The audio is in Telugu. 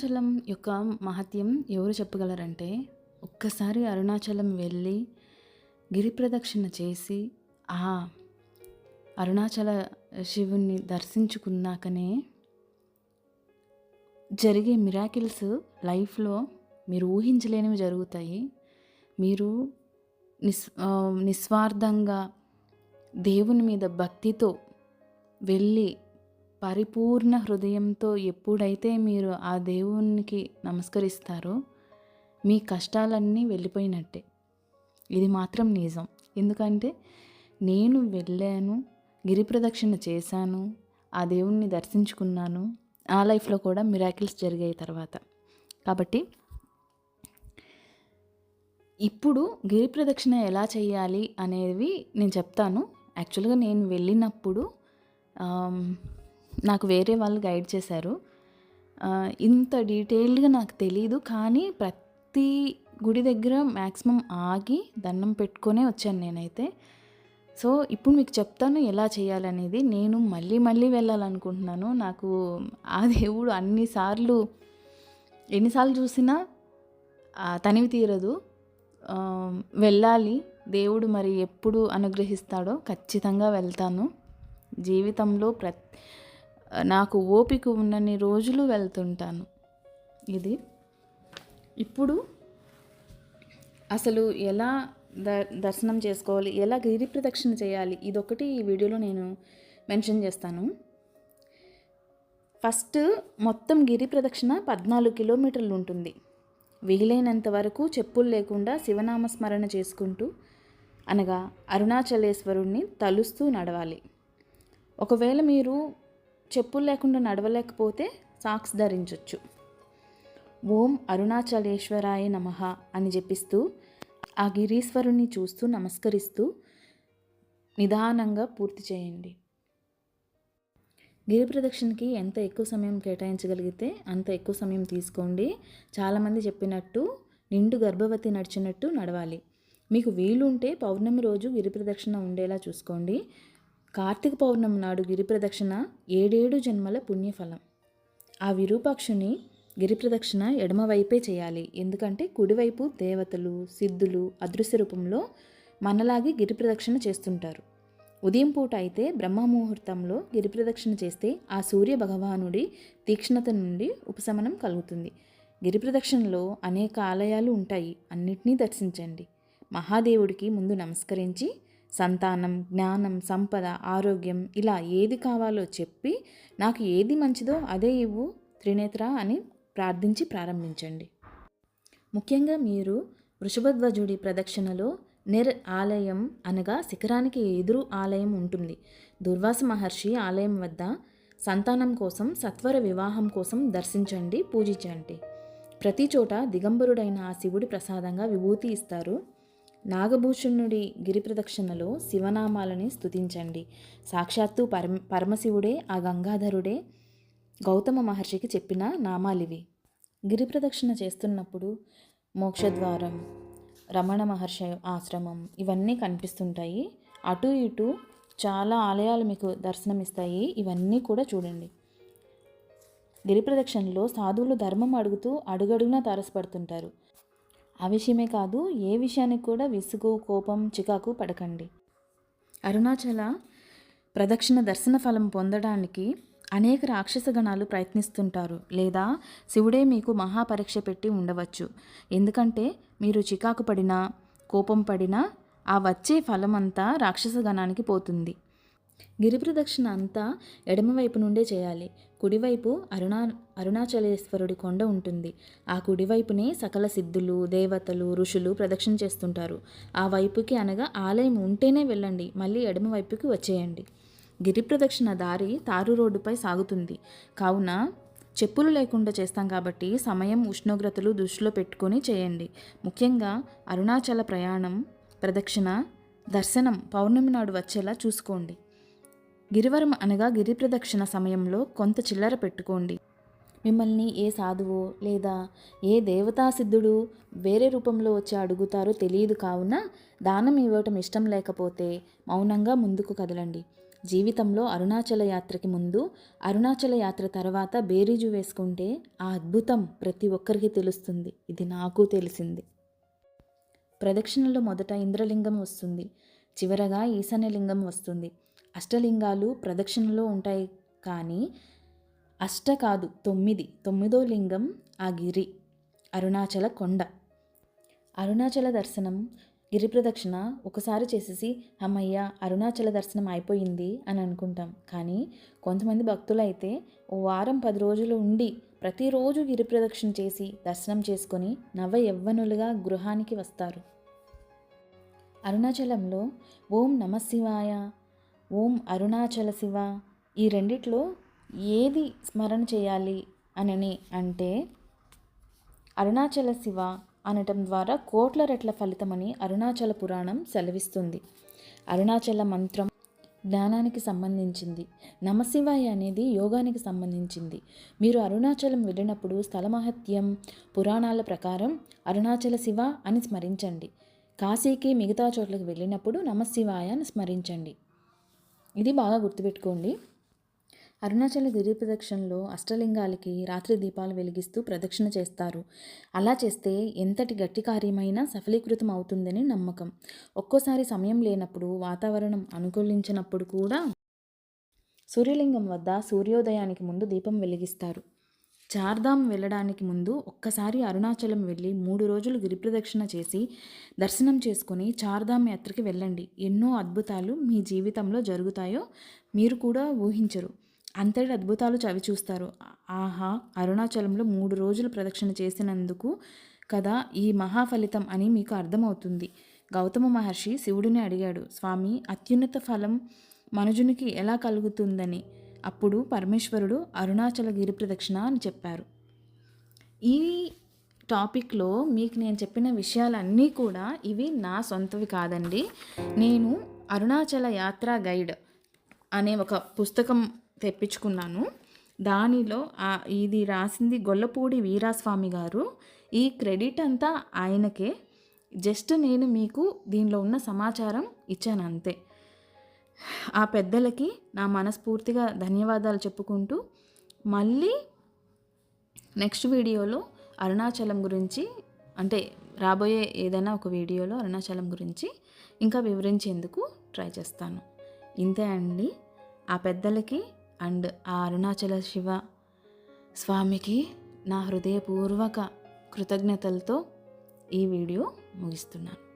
అరుణాచలం యొక్క మహత్యం ఎవరు చెప్పగలరంటే ఒక్కసారి అరుణాచలం వెళ్ళి గిరి ప్రదక్షిణ చేసి ఆ అరుణాచల శివుణ్ణి దర్శించుకున్నాకనే జరిగే మిరాకిల్స్ లైఫ్లో మీరు ఊహించలేనివి జరుగుతాయి. మీరు నిస్ నిస్వార్థంగా దేవుని మీద భక్తితో వెళ్ళి పరిపూర్ణ హృదయంతో ఎప్పుడైతే మీరు ఆ దేవునికి నమస్కరిస్తారో మీ కష్టాలన్నీ వెళ్ళిపోయినట్టే. ఇది మాత్రం నిజం. ఎందుకంటే నేను వెళ్ళాను గిరి ప్రదక్షిణ చేశాను ఆ దేవుణ్ణి దర్శించుకున్నాను ఆ లైఫ్లో కూడా మిరాకిల్స్ జరిగాయి తర్వాత. కాబట్టి ఇప్పుడు గిరి ప్రదక్షిణ ఎలా చేయాలి అనేవి నేను చెప్తాను. యాక్చువల్గా నేను వెళ్ళినప్పుడు నాకు వేరే వాళ్ళు గైడ్ చేశారు. ఇంత డీటెయిల్డ్గా నాకు తెలీదు కానీ ప్రతి గుడి దగ్గర మ్యాక్సిమం ఆగి దండం పెట్టుకొనే వచ్చాను నేనైతే. సో ఇప్పుడు మీకు చెప్తాను ఎలా చేయాలనేది. నేను మళ్ళీ మళ్ళీ వెళ్ళాలనుకుంటున్నాను. నాకు ఆ దేవుడు అన్నిసార్లు ఎన్నిసార్లు చూసినా తనివి తీరదు. వెళ్ళాలి. దేవుడు మరి ఎప్పుడు అనుగ్రహిస్తాడో ఖచ్చితంగా వెళ్తాను. జీవితంలో ప్రతి నాకు ఓపిక ఉన్నన్ని రోజులు వెళ్తుంటాను. ఇది ఇప్పుడు అసలు ఎలా ద దర్శనం చేసుకోవాలి ఎలా గిరి ప్రదక్షిణ చేయాలి ఇదొకటి ఈ వీడియోలో నేను మెన్షన్ చేస్తాను. ఫస్ట్ మొత్తం గిరి ప్రదక్షిణ పద్నాలుగు కిలోమీటర్లు ఉంటుంది. వీలైనంత వరకు చెప్పులు లేకుండా శివనామ స్మరణ చేసుకుంటూ అనగా అరుణాచలేశ్వరుణ్ణి తలుస్తూ నడవాలి. ఒకవేళ మీరు చెప్పులు లేకుండా నడవలేకపోతే సాక్స్ ధరించవచ్చు ఓం అరుణాచలేశ్వరాయ నమః అని జపిస్తూ ఆ గిరీశ్వరుణ్ణి చూస్తూ నమస్కరిస్తూ నిదానంగా పూర్తి చేయండి. గిరి ప్రదక్షిణకి ఎంత ఎక్కువ సమయం కేటాయించగలిగితే అంత ఎక్కువ సమయం తీసుకోండి. చాలామంది చెప్పినట్టు నిండు గర్భవతి నడిచినట్టు నడవాలి. మీకు వీలుంటే పౌర్ణమి రోజు గిరి ప్రదక్షిణ ఉండేలా చూసుకోండి. కార్తీక పౌర్ణమి నాడు గిరి ప్రదక్షిణ ఏడేడు జన్మల పుణ్యఫలం. ఆ విరూపాక్షుని గిరి ప్రదక్షిణ ఎడమవైపే చేయాలి. ఎందుకంటే కుడివైపు దేవతలు సిద్ధులు అదృశ్య రూపంలో మనలాగే గిరి ప్రదక్షిణ చేస్తుంటారు. ఉదయం పూట అయితే బ్రహ్మ ముహూర్తంలో గిరి ప్రదక్షిణ చేస్తే ఆ సూర్య భగవానుడి తీక్ష్ణత నుండి ఉపశమనం కలుగుతుంది. గిరి ప్రదక్షిణలో అనేక ఆలయాలు ఉంటాయి. అన్నిటినీ దర్శించండి. మహాదేవుడికి ముందు నమస్కరించి సంతానం జ్ఞానం సంపద ఆరోగ్యం ఇలా ఏది కావాలో చెప్పి నాకు ఏది మంచిదో అదే ఇవ్వు త్రినేత్ర అని ప్రార్థించి ప్రారంభించండి. ముఖ్యంగా మీరు వృషభధ్వజుడి ప్రదక్షిణలో నిర్ ఆలయం అనగా శిఖరానికి ఎదురు ఆలయం ఉంటుంది. దుర్వాస మహర్షి ఆలయం వద్ద సంతానం కోసం సత్వర వివాహం కోసం దర్శించండి పూజించండి. ప్రతి చోట దిగంబరుడైన ఆ శివుడి ప్రసాదంగా విభూతి ఇస్తారు. నాగభూషణుడి గిరి ప్రదక్షిణలో శివనామాలని స్తుతించండి. సాక్షాత్తు పరమ పరమశివుడే ఆ గంగాధరుడే గౌతమ మహర్షికి చెప్పిన నామాలివి. గిరి ప్రదక్షిణ చేస్తున్నప్పుడు మోక్షద్వారం రమణ మహర్షి ఆశ్రమం ఇవన్నీ కనిపిస్తుంటాయి. అటు ఇటు చాలా ఆలయాలు మీకు దర్శనమిస్తాయి. ఇవన్నీ కూడా చూడండి. గిరి ప్రదక్షిణలో సాధువులు ధర్మం అడుగుతూ అడుగడుగునా తారసపడుతుంటారు. ఆ విషయమే కాదు ఏ విషయానికి కూడా విసుగు కోపం చికాకు పడకండి. అరుణాచల ప్రదక్షిణ దర్శన ఫలం పొందడానికి అనేక రాక్షస గణాలు ప్రయత్నిస్తుంటారు. లేదా శివుడే మీకు మహాపరీక్ష పెట్టి ఉండవచ్చు. ఎందుకంటే మీరు చికాకు పడినా కోపం పడినా ఆ వచ్చే ఫలం అంతా రాక్షస గణానికి పోతుంది. గిరి ప్రదక్షిణ అంతా ఎడమవైపు నుండే చేయాలి. కుడివైపు అరుణా అరుణాచలేశ్వరుడి కొండ ఉంటుంది. ఆ కుడివైపునే సకల సిద్ధులు దేవతలు ఋషులు ప్రదక్షిణ చేస్తుంటారు. ఆ వైపుకి అనగా ఆలయం ఉంటేనే వెళ్ళండి మళ్ళీ ఎడమవైపుకి వచ్చేయండి. గిరి ప్రదక్షిణ దారి తారు రోడ్డుపై సాగుతుంది. కావున చెప్పులు లేకుండా చేస్తాం కాబట్టి సమయం ఉష్ణోగ్రతలు దృష్టిలో పెట్టుకొని చేయండి. ముఖ్యంగా అరుణాచల ప్రయాణం ప్రదక్షిణ దర్శనం పౌర్ణమి నాడు వచ్చేలా చూసుకోండి. గిరివరం అనగా గిరి ప్రదక్షిణ సమయంలో కొంత చిల్లర పెట్టుకోండి. మిమ్మల్ని ఏ సాధువో లేదా ఏ దేవతా సిద్ధుడు వేరే రూపంలో వచ్చి అడుగుతారో తెలియదు కావున దానం ఇవ్వటం ఇష్టం లేకపోతే మౌనంగా ముందుకు కదలండి. జీవితంలో అరుణాచల యాత్రకి ముందు అరుణాచల యాత్ర తర్వాత బేరీజు వేసుకుంటే ఆ అద్భుతం ప్రతి ఒక్కరికి తెలుస్తుంది. ఇది నాకు తెలిసింది. ప్రదక్షిణలో మొదట ఇంద్రలింగం వస్తుంది. చివరగా ఈశాన్యలింగం వస్తుంది. అష్టలింగాలు ప్రదక్షిణలో ఉంటాయి కానీ అష్ట కాదు తొమ్మిది. తొమ్మిదో లింగం ఆ గిరి అరుణాచల కొండ. అరుణాచల దర్శనం గిరి ప్రదక్షిణ ఒకసారి చేసేసి అమ్మయ్య అరుణాచల దర్శనం అయిపోయింది అని అనుకుంటాం. కానీ కొంతమంది భక్తులు అయితే ఓ వారం పది రోజులు ఉండి ప్రతిరోజు గిరి ప్రదక్షిణ చేసి దర్శనం చేసుకొని నవ యవ్వనులుగా గృహానికి వస్తారు. అరుణాచలంలో ఓం నమ శివాయ ఓం అరుణాచల శివ. ఈ రెండిట్లో ఏది స్మరణ చేయాలి అనని అంటే అరుణాచల శివ అనటం ద్వారా కోట్ల రెట్ల ఫలితమని అరుణాచల పురాణం సెలవిస్తుంది. అరుణాచల మంత్రం జ్ఞానానికి సంబంధించింది. నమశివాయ అనేది యోగానికి సంబంధించింది. మీరు అరుణాచలం వెళ్ళినప్పుడు స్థలమహత్యం పురాణాల ప్రకారం అరుణాచల శివ అని స్మరించండి. కాశీకి మిగతా చోట్లకు వెళ్ళినప్పుడు నమశివాయ అని స్మరించండి. ఇది బాగా గుర్తుపెట్టుకోండి. అరుణాచల గిరి ప్రదక్షిణలో అష్టలింగాలకి రాత్రి దీపాలు వెలిగిస్తూ ప్రదక్షిణ చేస్తారు. అలా చేస్తే ఎంతటి గట్టి కార్యమైనా సఫలీకృతం అవుతుందని నమ్మకం. ఒక్కోసారి సమయం లేనప్పుడు వాతావరణం అనుకూలించినప్పుడు కూడా సూర్యలింగం వద్ద సూర్యోదయానికి ముందు దీపం వెలిగిస్తారు. చార్ధామ్ వెళ్ళడానికి ముందు ఒక్కసారి అరుణాచలం వెళ్ళి మూడు రోజులు గిరిప్రదక్షిణ చేసి దర్శనం చేసుకుని చార్ధామ్ యాత్రకి వెళ్ళండి. ఎన్నో అద్భుతాలు మీ జీవితంలో జరుగుతాయో మీరు కూడా ఊహించరు. అంతటి అద్భుతాలు చవి చూస్తారు. ఆహా అరుణాచలంలో మూడు రోజులు ప్రదక్షిణ చేసినందుకు కదా ఈ మహాఫలితం అని మీకు అర్థమవుతుంది. గౌతమ మహర్షి శివుడిని అడిగాడు స్వామి అత్యున్నత ఫలం మనుజునికి ఎలా కలుగుతుందని? అప్పుడు పరమేశ్వరుడు అరుణాచల గిరి ప్రదక్షిణ అని చెప్పారు. ఈ టాపిక్లో మీకు నేను చెప్పిన విషయాలన్నీ కూడా ఇవి నా సొంతవి కాదండి. నేను అరుణాచల యాత్రా గైడ్ అనే ఒక పుస్తకం తెప్పించుకున్నాను. దానిలో ఇది రాసింది గొల్లపూడి వీరాస్వామి గారు. ఈ క్రెడిట్ అంతా ఆయనకే. జస్ట్ నేను మీకు దీనిలో ఉన్న సమాచారం ఇచ్చాను అంతే. ఆ పెద్దలకి నా మనస్ఫూర్తిగా ధన్యవాదాలు చెప్పుకుంటూ మళ్ళీ నెక్స్ట్ వీడియోలో అరుణాచలం గురించి అంటే రాబోయే ఏదైనా ఒక వీడియోలో అరుణాచలం గురించి ఇంకా వివరించేందుకు ట్రై చేస్తాను. ఇంతే అండి. ఆ పెద్దలకి అండ్ ఆ అరుణాచల శివ స్వామికి నా హృదయపూర్వక కృతజ్ఞతలతో ఈ వీడియో ముగిస్తున్నాను.